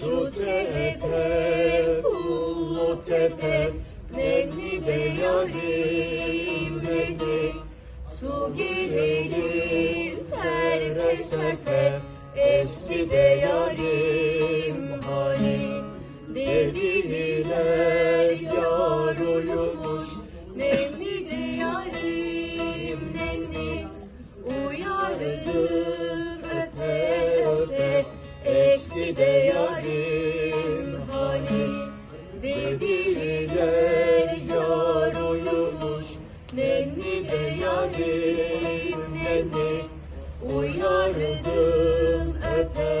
Şu tepe, ulu tepe, nenni de yarim nenni. Su gelir serpe serpe, eski de yarim hani. Dediler yar uyumuş, de hani Dediler yar uyumuş Nenni de yarim nenni Uyardım öpe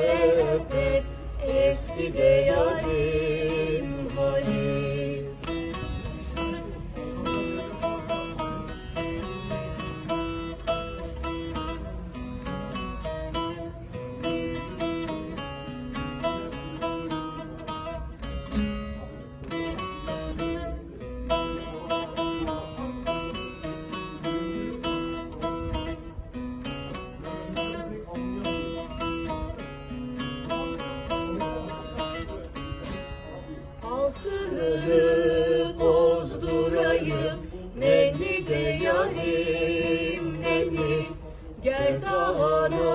öpe. Eski de yarim Altını bozdurayım. Nenni de yarim nenni Gerdana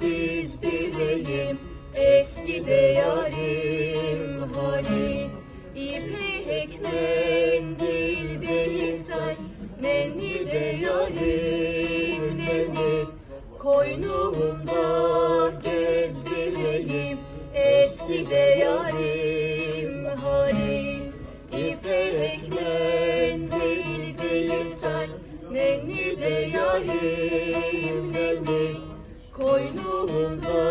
dizdireyim Eski de yarim hani? İpek mendil değilsen Nenni de yarim nenni Koynumda gezdireyim Eski de Nenni de yarim nenni Koynumda